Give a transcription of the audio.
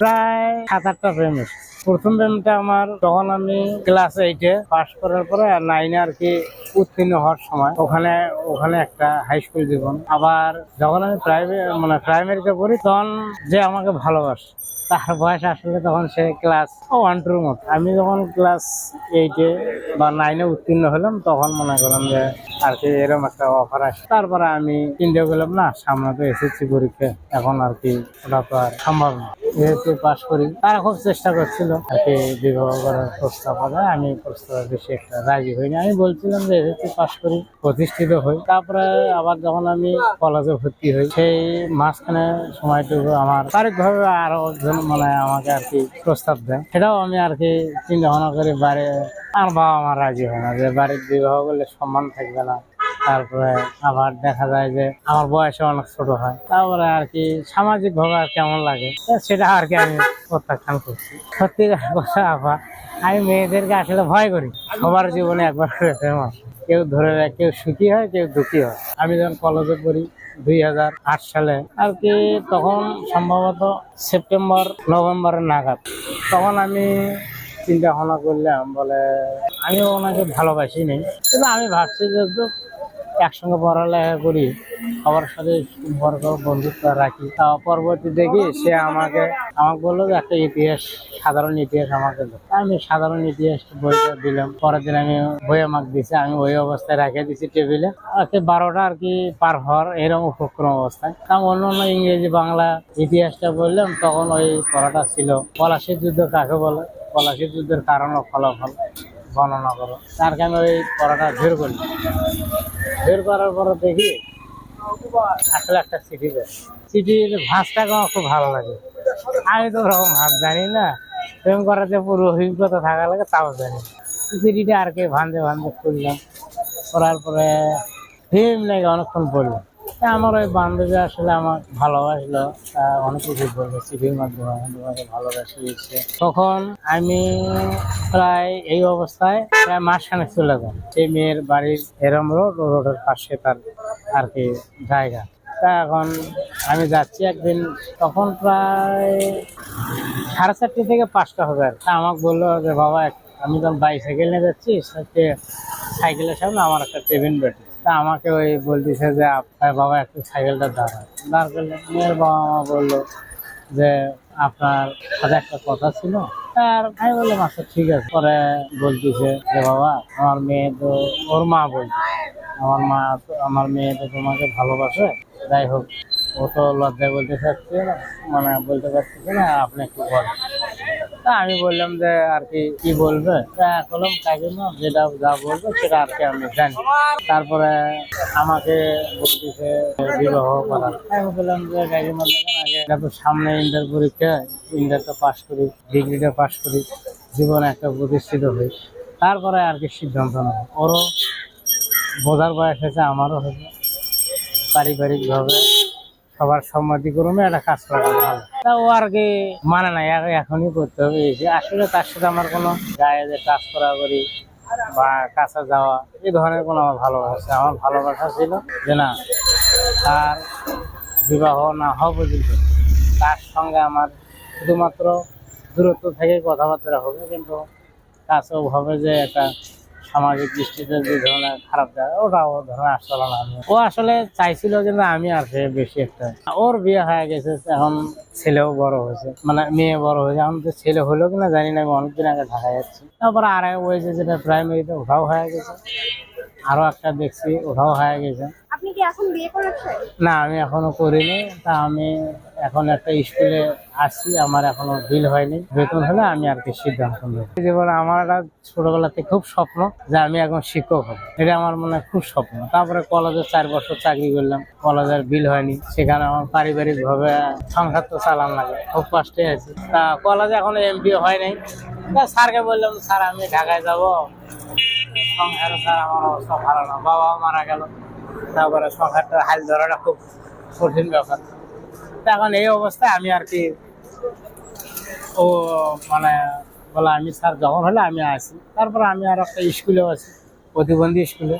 প্রায় সাত আটটা ফ্রেম এসেছে। প্রথম প্রেমটা আমার, তখন আমি ক্লাস এইটে পাস করার পরে নাইনে আর কি উত্তীর্ণ হওয়ার সময়, ওখানে ওখানে একটা হাই স্কুল জীবন। আবার যখন আমি প্রাইভেট মানে প্রাইমারিতে পড়ি, তখন যে আমাকে ভালোবাসে, তার বয়স আসলে তখন সে ক্লাস ওয়ান টুর মতো। আমি যখন ক্লাস এইটে বা নাইনে উত্তীর্ণ হলাম, তখন মনে করলাম যে আর কি এরকম একটা অফার আসে। তারপরে আমি চিন্তা করলাম, না, সামনে তো এসএসসি পরীক্ষা, এখন আর কি ওটা তো আর সম্ভব না। যেহেতু পাস করি, তারা খুব চেষ্টা করছিল আর কি বিবাহ করার প্রস্তাব হবে আমি প্রস্তাব বেশি একটা রাজি হইনি আমি বলছিলাম যে, এসএসসি পাস করি, প্রতিষ্ঠিত হই। তারপরে আবার যখন আমি কলেজে ভর্তি হই, সেই মাঝখানে সময়টুকু আমার পারিকভাবে আরও একজন মানে আমাকে আর কি প্রস্তাব দেয়। সেটাও আমি আর কি চিন্তা ভাবনা করি বাড়ি আর বাবা আমার রাজি হয় না। যে বাড়ির বিবাহ করলে সম্মান থাকবে না। তারপরে আবার দেখা যায় যে আমার বয়সে অনেক ছোট হয়। তারপরে আর কি সামাজিক ভাবে আর কেমন লাগে সেটা আর কি আমি প্রত্যাখ্যান করছি। সত্যি কথা আপা, আমি মেয়েদেরকে আসলে ভয় করি। সবার জীবনে একবার প্রেম আসে। কেউ ধরে রাখে, কেউ সুখী হয়, কেউ দুঃখী হয়। আমি যখন কলেজে পড়ি দুই হাজার আট সালে, আর কি তখন সম্ভবত সেপ্টেম্বর, নভেম্বরের নাগাদ, তখন আমি চিন্তা ভাবনা করলাম, বলে আমিও ওনাকে ভালোবাসি নেই কিন্তু আমি ভাবছি যে একসঙ্গে পড়ালেখা করি, সবার সাথে সম্পর্ক, বন্ধুত্ব রাখি। তা পরবর্তী দেখি সে আমাকে আমাকে বলল যে, একটা ইতিহাস, সাধারণ ইতিহাস আমাকে। আমি সাধারণ ইতিহাস বইটা দিলাম। পরের দিন আমি বই আমাকে দিছে, আমি ওই অবস্থায় রেখে দিছি টেবিলে। আর কি বারোটা আর কি পার হওয়ার এরকম উপক্রম অবস্থায়। তা অন্য অন্য ইংরেজি, বাংলা ইতিহাসটা বললাম, তখন ওই পড়াটা ছিল। পলাশির যুদ্ধ কাকে বলে? পলাশির যুদ্ধের কারণ ফলাফল। বর্ণনা করো। তার কারণে ওই পড়াটা বের করলাম বের করার পরে দেখি আসলে একটা চিঠি দেয়। চিঠির ভাঁজটাকে আমার খুব ভালো লাগে। আমি তো ওরকম ভাব জানি না। প্রেম করার যে পুরো অভিজ্ঞতা থাকা লাগে, তাও জানি। চিঠিটা আর কি ভাঁজে ভাঁজে খুললাম। করার পরে ফিল্ম লাগে অনেকক্ষণ পড়লাম আমার ওই বান্ধবী আসলে আমার ভালোবাসলো। অনেক কিছু বলল, চিঠির মাধ্যমে তোমাকে দিচ্ছে তখন আমি প্রায় এই অবস্থায় প্রায় মাসখানেক চলে যাই সেই মেয়ের বাড়ির এরম রোড রোডের পাশে তার আর কি জায়গা। তা এখন আমি যাচ্ছি একদিন, তখন প্রায় সাড়ে চারটে থেকে পাঁচটা হবে আর আমাকে বলল যে, বাবা আমি যখন বাইসাইকেল নিয়ে যাচ্ছি সাইকেলের সামনে আমার একটা টেবিল বেটে তা আমাকে ওই বলতেছে যে, আপনার বাবা একটু সাইকেলটা দাঁড়ায় দাঁড় করলে মেয়ের বাবা মা বলল যে, আপনার সাথে একটা কথা ছিল। আর আমি বললাম আচ্ছা ঠিক আছে। পরে বলতেছে যে, বাবা, আমার মেয়ে তো, ওর মা বলছে। আমার মা আমার মেয়ে তো তোমাকে ভালোবাসে। যাই হোক, ও তো লজ্জায় বলতে চাচ্ছে মানে বলতে পারতেছে না, আপনি একটু বলেন। আমি বললাম যে আর কি কি বলবে? কলম কাকিমা যেটা যা বলবে সেটা আর কি আমি জানি। তারপরে আমাকে বলতেছে বিবাহ করার। আমি বললাম যে কাকিমা দেখেন আগে এটা তো সামনে ইন্টার পরীক্ষা ইন্টারটা পাশ করি, ডিগ্রিটা পাশ করি, জীবন একটা প্রতিষ্ঠিত হই। তারপরে আর কি সিদ্ধান্ত নেব। ওরও বোঝার বয়স হয়েছে, আমারও হয়েছে। পারিবারিকভাবে সবার সম্মতিক্রমে একটা কাজ করা ভালো। তা ও আর কি মানে না এখনই করতে হবে। আসলে তার সাথে আমার কোনো গায়ে যে কাজ করা করি বা কাছে যাওয়া এই ধরনের কোনো আমার ভালোবাসা আমার ভালোবাসা ছিল যে না, তার বিবাহ না হওয়া পর্যন্ত তার সঙ্গে আমার শুধুমাত্র দূরত্ব থেকে কথাবার্তা হবে, কিন্তু কাছেও হবে যে একটা সামাজিক দৃষ্টিতে যে ধরনের খারাপ জায়গা ওটা ও ধরনের আসলে না। ও আসলে চাইছিল না আমি আর সে বেশি একটা। ওর বিয়ে হয়ে গেছে এখন ছেলেও বড় হয়েছে। মানে মেয়ে বড় হয়েছে, এখন তো ছেলে হলো কিনা জানি না, আমি অনেকদিন আগে ঢাকা যাচ্ছি। তারপরে আর হয়েছে যেটা প্রাইমারিতে ওঠাও হয়ে গেছে। আরও একটা দেখছি ওঠাও হয়ে গেছে। এখন বিয়ে না, আমি এখনও করিনি। তা আমি এখন একটা স্কুলে আসছি আমার এখনও বিল হয়নি। বেতন হলে আমি আর কি সিদ্ধান্ত নেব। আমার ছোটবেলাতে খুব স্বপ্ন যে আমি এখন শিক্ষক হব। এটা আমার মনে খুব স্বপ্ন। তারপরে কলেজে চার বছর চাকরি করলাম, কলেজের বিল হয়নি। সেখানে আমার পারিবারিক ভাবে সংসার তো চালান লাগে, খুব কষ্টে আছি। তা কলেজে এখনও এমপি হয় নাই। তা স্যারকে বললাম, স্যার, আমি ঢাকায় যাব। সংসারে স্যার, আমার অবস্থা ভালো না। বাবাও মারা গেল। তারপরে সংসারটা হাল ধরাটা খুব কঠিন ব্যাপার। এখন এই অবস্থায় আমি আর কি, ও মানে বলে, আমি স্যার, যখন হলে আমি আসি। তারপরে আমি আর একটা স্কুলেও আছি, প্রতিবন্ধী স্কুলে।